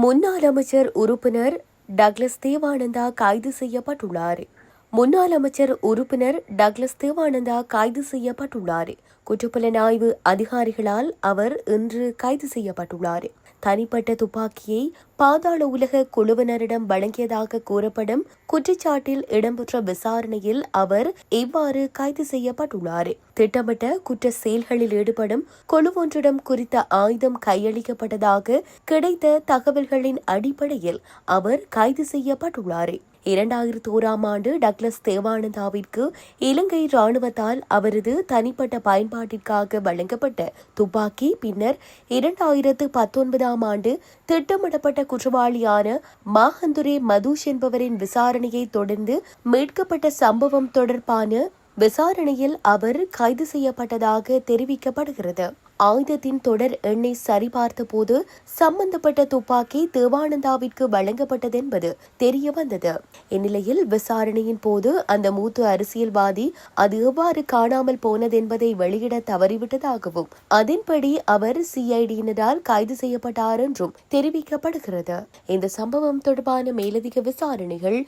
முன்னாள் அமைச்சர் உறுப்பினர் டக்ளஸ் தேவானந்தா கைது செய்யப்பட்டுள்ளார். முன்னாள் அமைச்சர் உறுப்பினர் டக்ளஸ் தேவானந்தா கைது செய்யப்பட்டுள்ளார். குற்றப்புலனாய்வு அதிகாரிகளால் அவர் இன்று கைது செய்யப்பட்டுள்ளார். தனிப்பட்ட துப்பாக்கியை பாதாள உலக குழுவினரிடம் வழங்கியதாக கூறப்படும் குற்றச்சாட்டில் இடம்பெற்ற விசாரணையில் அவர் இவ்வாறு கைது செய்யப்பட்டுள்ளார். திட்டமிட்ட குற்ற செயல்களில் ஈடுபடும் குழுவொன்றிடம் குறித்த ஆயுதம் கையளிக்கப்பட்டதாக கிடைத்த தகவல்களின் அடிப்படையில் அவர் கைது செய்யப்பட்டுள்ளார். இரண்டாயிரத்தி ஓராம் ஆண்டு டக்ளஸ் தேவானந்தாவிற்கு இலங்கை ராணுவத்தால் அவரது தனிப்பட்ட பயன்பாடு பயன்பாட்டிற்காக வழங்கப்பட்ட துப்பாக்கி பின்னர் இரண்டாயிரத்து பத்தொன்பதாம் ஆண்டு திட்டமிடப்பட்ட குற்றவாளியான மாஹந்துரே மதுஷ் என்பவரின் விசாரணையை தொடர்ந்து மீட்கப்பட்ட சம்பவம் தொடர்பான விசாரணையில் அவர் கைது செய்யப்பட்டதாக தெரிவிக்கப்படுகிறது. ஆயுதத்தின் தொடர் எண்ணை சரிபார்த்த போது சம்பந்தப்பட்ட துப்பாக்கி தேவானந்தாவிற்கு வழங்கப்பட்டது என்பது தெரிய வந்தது இந்நிலையில் விசாரணையின் போது அந்த மூத்த அரசியல்வாதி அது எவ்வாறு காணாமல் போனது என்பதை வெளியிட தவறிவிட்டதாகவும் அதன்படி அவர் சிஐடியினரால் கைது செய்யப்பட்டார் என்றும் தெரிவிக்கப்படுகிறது. இந்த சம்பவம் தொடர்பான மேலதிக விசாரணைகள்